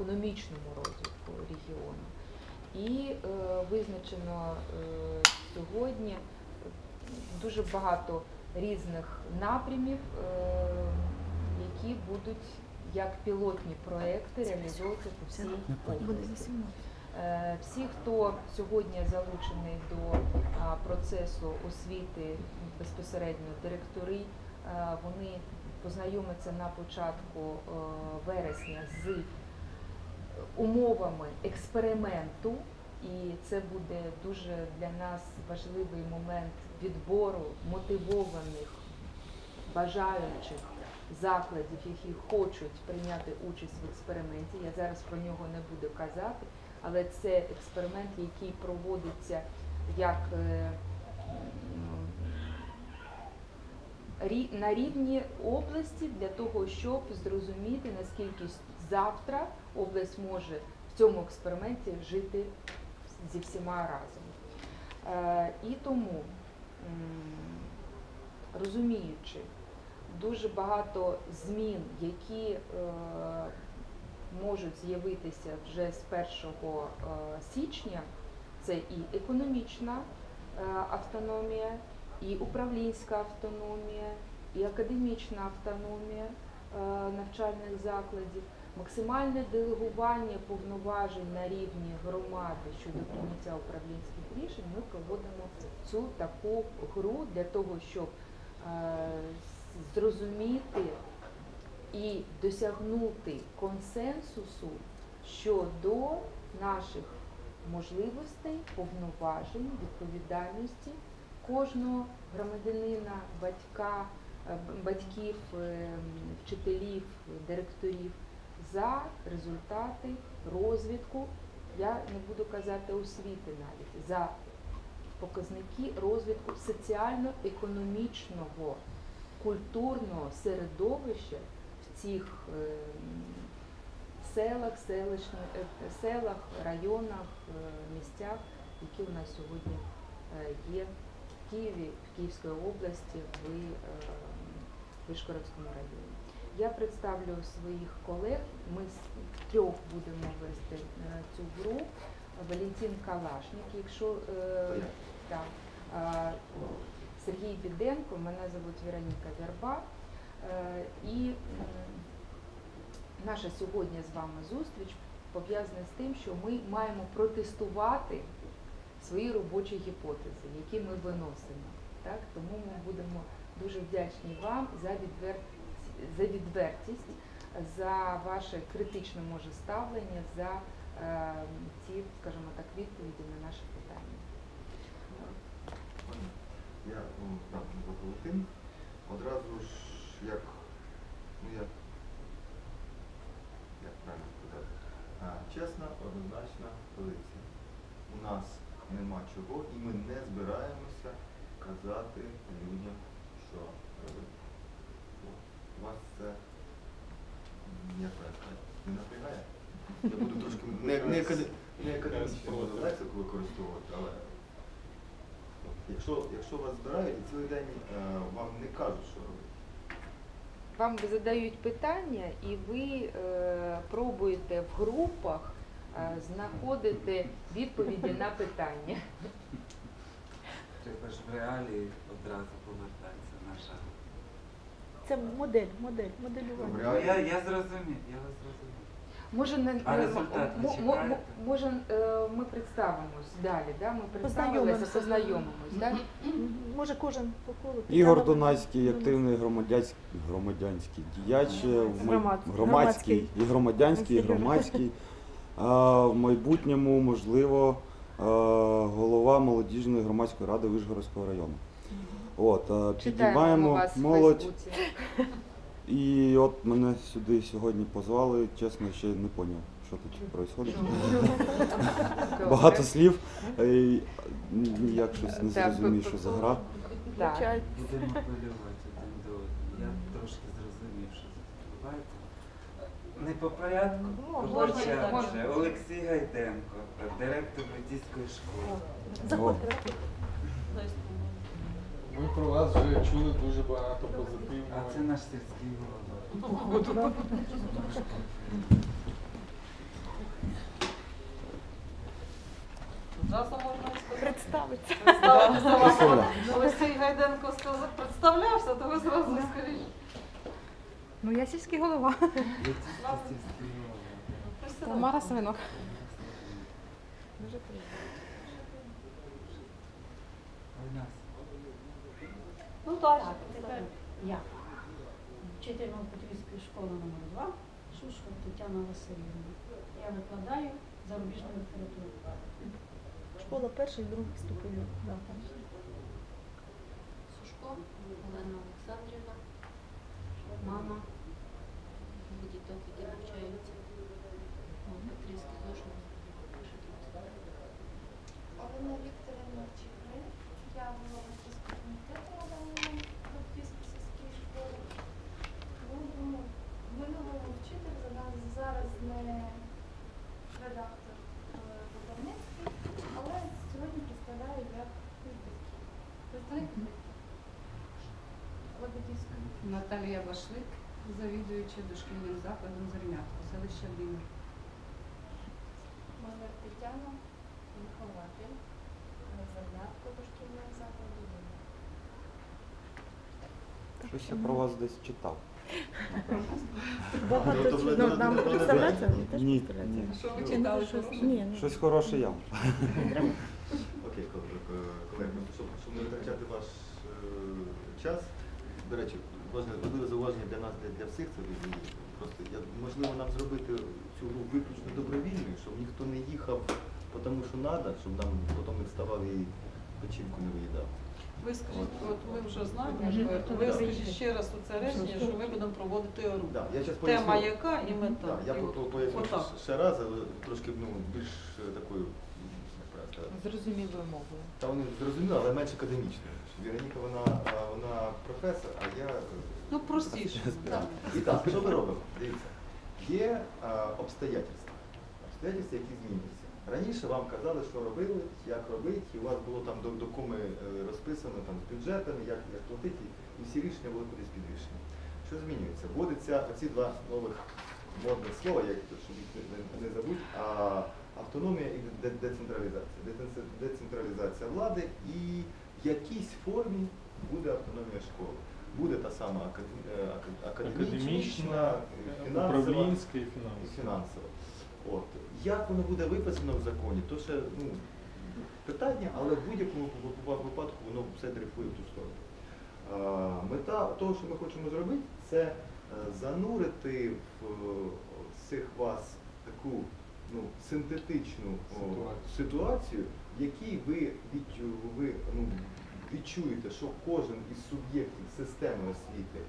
економічному розвитку регіону. І е, визначено е, сьогодні дуже багато різних напрямів, е, які будуть як пілотні проекти реалізовуватися по всій області. Е, Всі, хто сьогодні залучений до а, процесу освіти, безпосередньо директори, е, вони познайомляться на початку е, вересня з умовами експерименту, і це буде дуже для нас важливий момент відбору мотивованих, бажаючих закладів, які хочуть прийняти участь в експерименті. Я зараз про нього не буду казати, але це експеримент, який проводиться як е, на рівні області для того, щоб зрозуміти, наскільки завтра область може в цьому експерименті жити зі всіма разом. Е, І тому, розуміючи дуже багато змін, які е, можуть з'явитися вже з 1 е, січня, це і економічна автономія, і управлінська автономія, і академічна автономія е, навчальних закладів, максимальне делегування повноважень на рівні громади щодо прийняття управлінських рішень, ми проводимо цю таку гру для того, щоб е, зрозуміти і досягнути консенсусу щодо наших можливостей, повноважень, відповідальності кожного громадянина, батька, е, батьків, е, вчителів, директорів за результати розвитку, я не буду казати освіти навіть, за показники розвитку соціально-економічного, культурного середовища в цих е, селах, селищні, е, селах, районах, місцях, які у нас сьогодні є Києві, в Київській області, в е, Вишгородському районі. Я представлю своїх колег. Ми з трьох будемо вести е, цю гру. Валентин Калашник, якщо е, так, Сергій Біденко, мене звуть Вероніка Верба. І наша сьогодні з вами зустріч пов'язана з тим, що ми маємо протестувати свої робочі гіпотези, які ми виносимо. Так? Тому ми будемо дуже вдячні вам за відвертість, за відвертість, за ваше критичне може ставлення, за е, ці, скажімо так, відповіді на наші питання. Я ну, так, Валентин. Одразу ж як, ну як, як правильно сказати, чесна, однозначна позиція. У нас нема чого і ми не збираємося казати людям, що робити. От. Вас це як не напрягає. Я буду трошки не, не, не академічну лексику використовувати, але Якщо, якщо вас збирають і цілий день е, вам не кажуть, що робити. Вам задають питання, і ви е, пробуєте в групах знаходити відповіді на питання. Треба ж в реалії одразу повертатися наша. Це модель, модель, моделювання. Я, я зрозумів, я вас зрозумів. Може, не, А не- результат мо- мо- чекаєте? може е, ми представимось далі, да? ми представилися, Познайомимося. познайомимось. Да? М, Може кожен по колу. Ігор Донацький, активний громадянський, громадянський діяч, е, в май- Громад- громадський, і громадянський, і громадський. А в майбутньому, можливо, е, голова молодіжної громадської ради Вишгородського району. От, е, підіймаємо молодь. І от мене сюди сьогодні позвали, чесно, ще не зрозумів, що тут відбувається. Багато слів, е, ніяк щось не зрозумів, що за гра. Не по порядку, Ну, Олексій Гайденко, директор Литійської школи. Заходьте. Ми про вас вже чули дуже багато А це наш сільський голова. Зразу можна Олексій Гайденко сказав, представлявся, то ви зразу скажіть. Ну, я сільський голова. Тамара Свинок. Дуже приємно. Ну так. Тепер я. Вчитель Петрівської школи номер 2 Шушко Тетяна Васильівна. Я викладаю зарубіжну літературу. Школа перший, другий ступенів. Да. Сушко Олена Олександрівна, мама діток, які навчаються у Петрівській. Олена Вікторівна Чігрин. Я була батьківського комітету на даному батьківській сільській школі. Ну, думаю, в минулому вчитель за нас зараз не редактор е, видавництві, але сьогодні представляю як. Представник Лебедівської. Наталія Башлик, завідуюча дошкільним закладом Зернятко, селище Димир. Мазер Тетяна, вихователь Зернятко дошкільного закладу. «Дубна». Щось я про вас десь читав. Багато Ну, ну, нам представляться? Ми теж Ні, ні. Що ви читали? ну, щось- Ні, ну, Щось хороше я. Окей, кол- колеги, щоб, щоб не витрачати ваш е, час. До речі, важливе важливе зауваження для нас, для, для всіх це і просто я, можливо нам зробити цю гру виключно добровільною, щоб ніхто не їхав, тому що треба, щоб нам потім не вставав і печінку не виїдав. Ви скажіть, от ми вже знаємо, що ви скажіть ще раз оце речення, що ми будемо проводити гру. Да, я Тема яка і мета. Так, я І от- поясню отак. ще- раз, але трошки ну, більш е, такою, Зрозумілою мовою. Та вони зрозуміли, але менш академічно. Віроніка вона, вона професор, а я. е, Ну простіше. Так. І так, що ми робимо? Дивіться, є а, обстоятельства, обстоятельства, які змінюються. Раніше вам казали, що робили, як робити, і у вас було там до, до коми е, розписано там, з бюджетами, як, як платити, і всі рішення були кудись підвищені. Що змінюється? Вводиться оці два нових модних слова, як щоб їх не, не, не забудь, а автономія і децентралізація. Децентралізація влади і в якійсь формі буде автономія школи. Буде та сама е, ака- академічна, фінансова і фінансова. От. Як воно буде виписано в законі, то ще ну, питання, але в будь-якому випадку воно все дрейфує в ту сторону. Мета того, що ми хочемо зробити, це е, занурити в е, всіх вас таку ну, синтетичну о, Ситуацію. ситуацію, в якій ви, відчу- ви ну, відчуєте, що кожен із суб'єктів системи освіти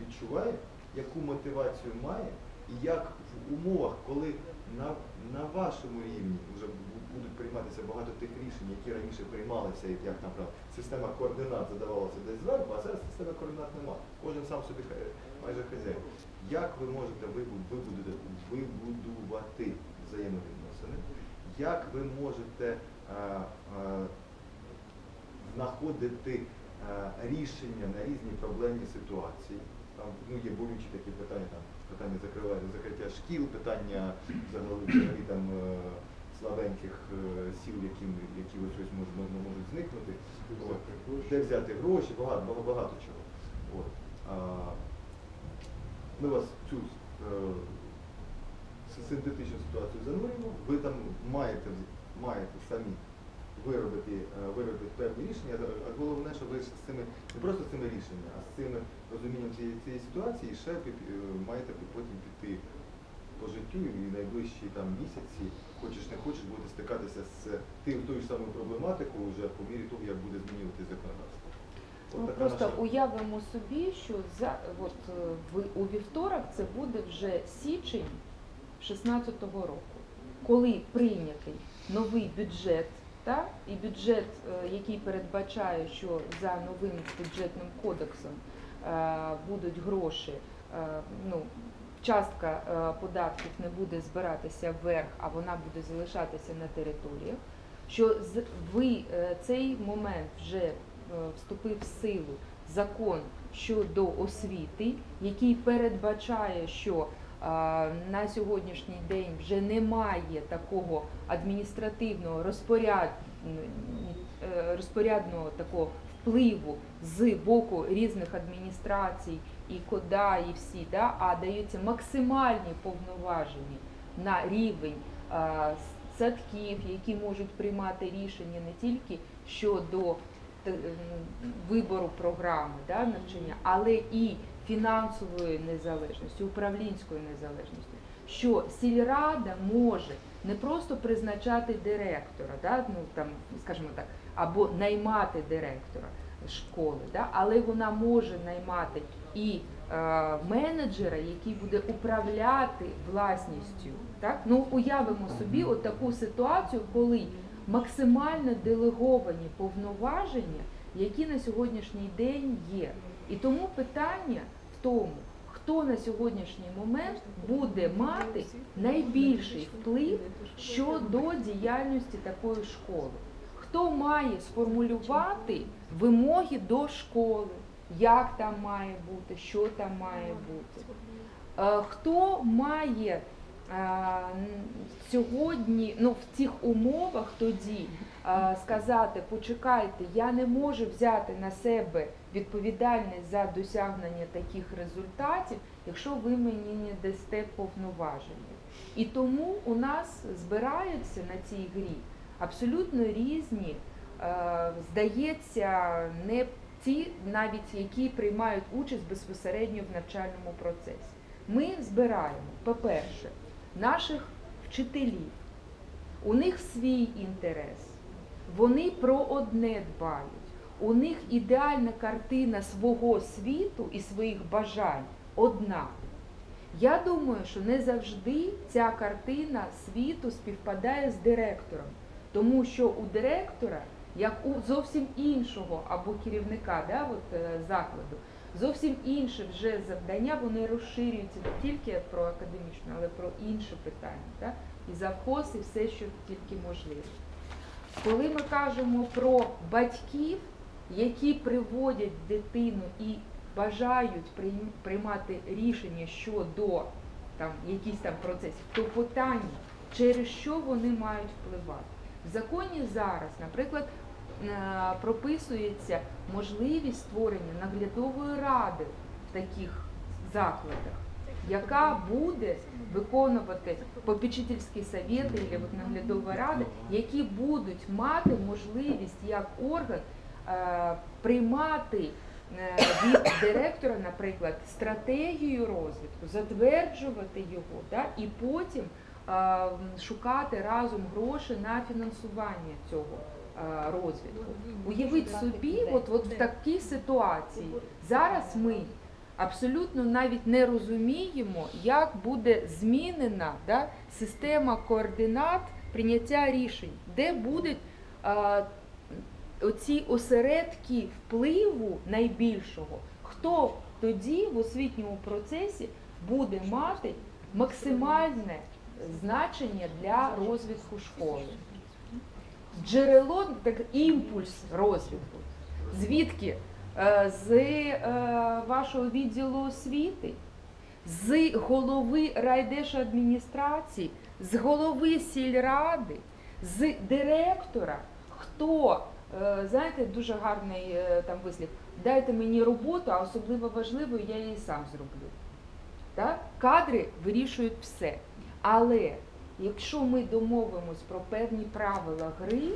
відчуває, яку мотивацію має, і як в умовах, коли на, на вашому рівні вже будуть прийматися багато тих рішень, які раніше приймалися, як, наприклад, система координат задавалася десь зверху, а зараз системи координат немає. Кожен сам собі хай- майже хазяїн. Як ви можете вибу- вибудувати, вибудувати взаємовідносини? Як ви можете е, е, знаходити е, рішення на різні проблемні ситуації. Там ну, є болючі такі питання, там питання закриття шкіл, питання взагалі, там слабеньких сіл, які, які ось можуть, можуть, зникнути. От. Де взяти гроші, багато, багато, багато чого. От. А, ми вас цю синтетичну ситуацію занурюємо, ви там маєте, маєте самі виробити, е, виробити певні рішення, а а головне, що ви з цими, не просто з цими рішеннями, а з цим розумінням цієї, цієї ситуації ще е, маєте потім піти по життю і найближчі там місяці, хочеш не хочеш, будете стикатися з тим, тою ж самою проблематикою вже по мірі того, як буде змінювати законодавство. От Ми просто наша- уявимо собі, що за от е, ви- у вівторок це буде вже січень 16-го року, коли прийнятий новий бюджет, та, і бюджет, е, який передбачає, що за новим бюджетним кодексом е, будуть гроші, е, ну, частка податків не буде збиратися вверх, а вона буде залишатися на територіях. Що ви цей момент вже вступив в силу закон щодо освіти, який передбачає, що на сьогоднішній день вже немає такого адміністративного е, розпорядного такого впливу з боку різних адміністрацій і кода, і всі, да, а даються максимальні повноваження на рівень садків, які можуть приймати рішення не тільки щодо те- вибору програми да, навчання, але і фінансової незалежності, управлінської незалежності, що сільрада може не просто призначати директора, да, ну там, скажімо так, або наймати директора школи, да, але вона може наймати і е, менеджера, який буде управляти власністю. Так? Ну, уявимо собі от таку ситуацію, коли максимально делеговані повноваження, які на сьогоднішній день є. І тому питання в тому, хто на сьогоднішній момент буде мати найбільший вплив щодо діяльності такої школи. Хто має сформулювати вимоги до школи, як там має бути, що там має бути. Е, Хто має е, сьогодні, ну в цих умовах тоді е, сказати, почекайте, я не можу взяти на себе відповідальність за досягнення таких результатів, якщо ви мені не дасте повноваження. І тому у нас збираються на цій грі абсолютно різні, е, здається, не ті, навіть які приймають участь безпосередньо в навчальному процесі. Ми збираємо, по-перше, наших вчителів, у них свій інтерес, вони про одне дбають. У них ідеальна картина свого світу і своїх бажань одна. Я думаю, що не завжди ця картина світу співпадає з директором, тому що у директора, як у зовсім іншого або керівника да, от, е, закладу, зовсім інше вже завдання, вони розширюються не тільки про академічну, але про інші питання. Да? І завхоз, і все, що тільки можливо. Коли ми кажемо про батьків, які приводять дитину і бажають приймати рішення щодо там, якісь там процесів, то питання, через що вони мають впливати. В законі зараз, наприклад, е, прописується можливість створення наглядової ради в таких закладах, яка буде виконувати попечительські совєти або наглядова рада, які будуть мати можливість як орган приймати е, від директора, наприклад, стратегію розвитку, затверджувати його, да, і потім е, шукати разом гроші на фінансування цього е, розвитку. Уявіть собі, от, от в такій ситуації зараз ми абсолютно навіть не розуміємо, як буде змінена да, система координат прийняття рішень, де будуть е, оці осередки впливу найбільшого, хто тоді в освітньому процесі буде мати максимальне значення для розвитку школи. Джерело, так імпульс розвитку. Звідки? Е, З е, вашого відділу освіти, з голови райдержадміністрації, з голови сільради, з директора. Хто, знаєте, дуже гарний е, там вислів, дайте мені роботу, а особливо важливо, я її сам зроблю. Так? Кадри вирішують все. Але якщо ми домовимось про певні правила гри,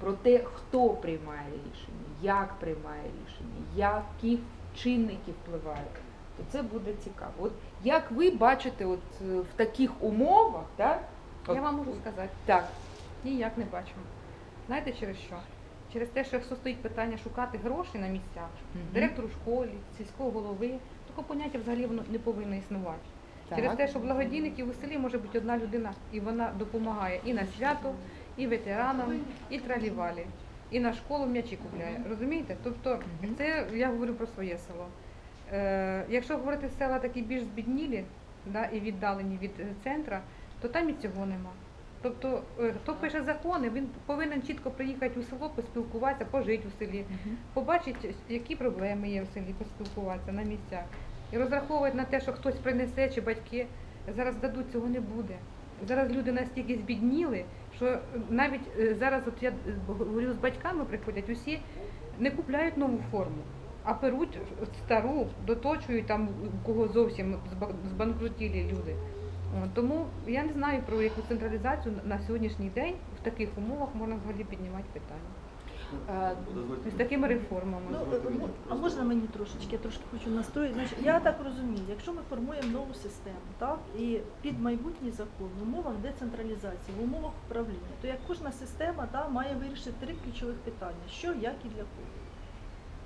про те, хто приймає рішення, як приймає рішення, які чинники впливають, то це буде цікаво. От як ви бачите, от е, в таких умовах, так? Я вам можу сказати, Так, ніяк не бачу. Знаєте через що? Через те, що стоїть питання шукати гроші на місцях, Мгм. директору школи, сільського голови, такого поняття взагалі воно не повинно існувати. Через те, що благодійників у селі може бути одна людина, і вона допомагає і на свято, і ветеранам, і тралівалі, і на школу м'ячі купляє. Розумієте? Тобто це я говорю про своє село. Е, якщо говорити села такі більш збіднілі да, і віддалені від центра, то там і цього нема. Тобто, е, хто пише закони, він повинен чітко приїхати у село, поспілкуватися, пожити у селі, побачити, які проблеми є в селі, поспілкуватися на місцях. і розраховують на те, що хтось принесе чи батьки. Зараз дадуть, цього не буде. Зараз люди настільки збідніли, що навіть е, зараз, от я говорю з батьками, приходять, усі не купляють нову форму, а беруть стару, доточують там, у кого зовсім зба- збанкрутілі люди. Тому я не знаю про яку централізацію на сьогоднішній день в таких умовах можна взагалі піднімати питання. Е, З такими реформами. Ну, е, а можна мені трошечки, я трошки хочу настроїти. Значить, я так розумію, якщо ми формуємо нову систему, так, і під майбутній закон в умовах децентралізації, в умовах управління, то як кожна система та, має вирішити три ключових питання: що, як і для кого.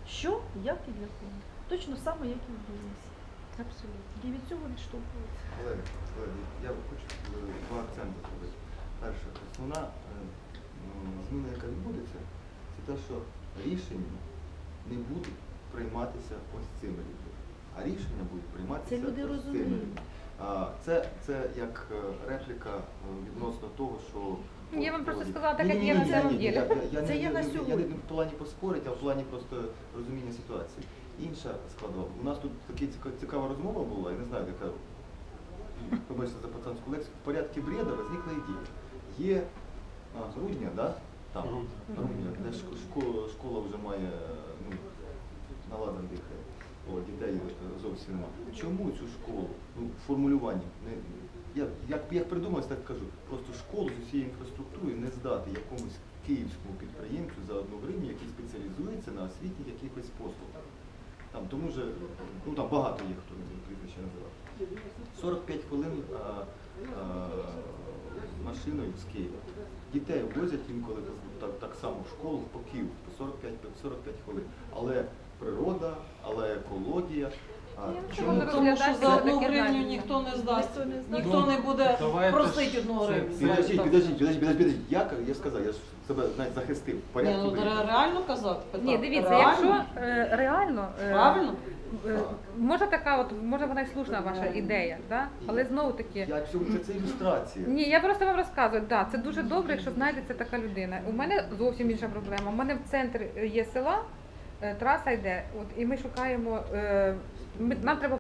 Що, як і для кого. Точно саме, як і в бізнесі. Абсолютно. І від цього відштовхується. Колеги, колеги, я хочу е, два акценти зробити. Перше, основна е, зміна, яка відбудеться, це те, що рішення не будуть прийматися ось цими людьми, а рішення будуть прийматися Це люди ось цими людьми. Це, це як е, репліка відносно того, що Я вам просто сказала так, як є на самом деле. я- я- я Це є я на не- Я не в плані поспорити, а в плані просто розуміння ситуації. Інша складова. У нас тут така цікава розмова була, я не знаю, яка, вибачте за пацанську лексику, в порядку бреда возникла ідея. Є а, грудня, да? Там, грудня, де школа, школа вже має ну, наладан дихає. О, дітей зовсім нема. Чому цю школу? Ну, в формулюванні. Не, я, як, як придумав, так кажу. Просто школу з усією інфраструктурою не здати якомусь київському підприємцю за одну гривню, який спеціалізується на освітніх якихось послугах. Там тому же, ну там багато є, хто прізвище називав. 45 хвилин а, а, машиною з Києва. Дітей возять інколи так, так само в школу по Києву по 45, 45 хвилин. Але природа, але екологія. А, Я чому не Ну, тому що за одну гривню ніхто не здасть. Ніхто не здасть. Ніхто не буде Давайте просити одну гривню. Підождіть, підождіть, підождіть, підождіть. Я, я сказав, я ж себе навіть захистив. Ні, порядку ну ре- реально казати? Ні, дивіться, Реально? якщо е, реально, е, Правильно? е, може така, от може вона й слушна ваша ідея, да? але знову таки. Я цю, це, це ілюстрація. Ні, я просто вам розказую, да, це дуже добре, якщо знайдеться така людина. У мене зовсім інша проблема. У мене в центрі є села, е, траса йде, от, і ми шукаємо, е, ми- нам треба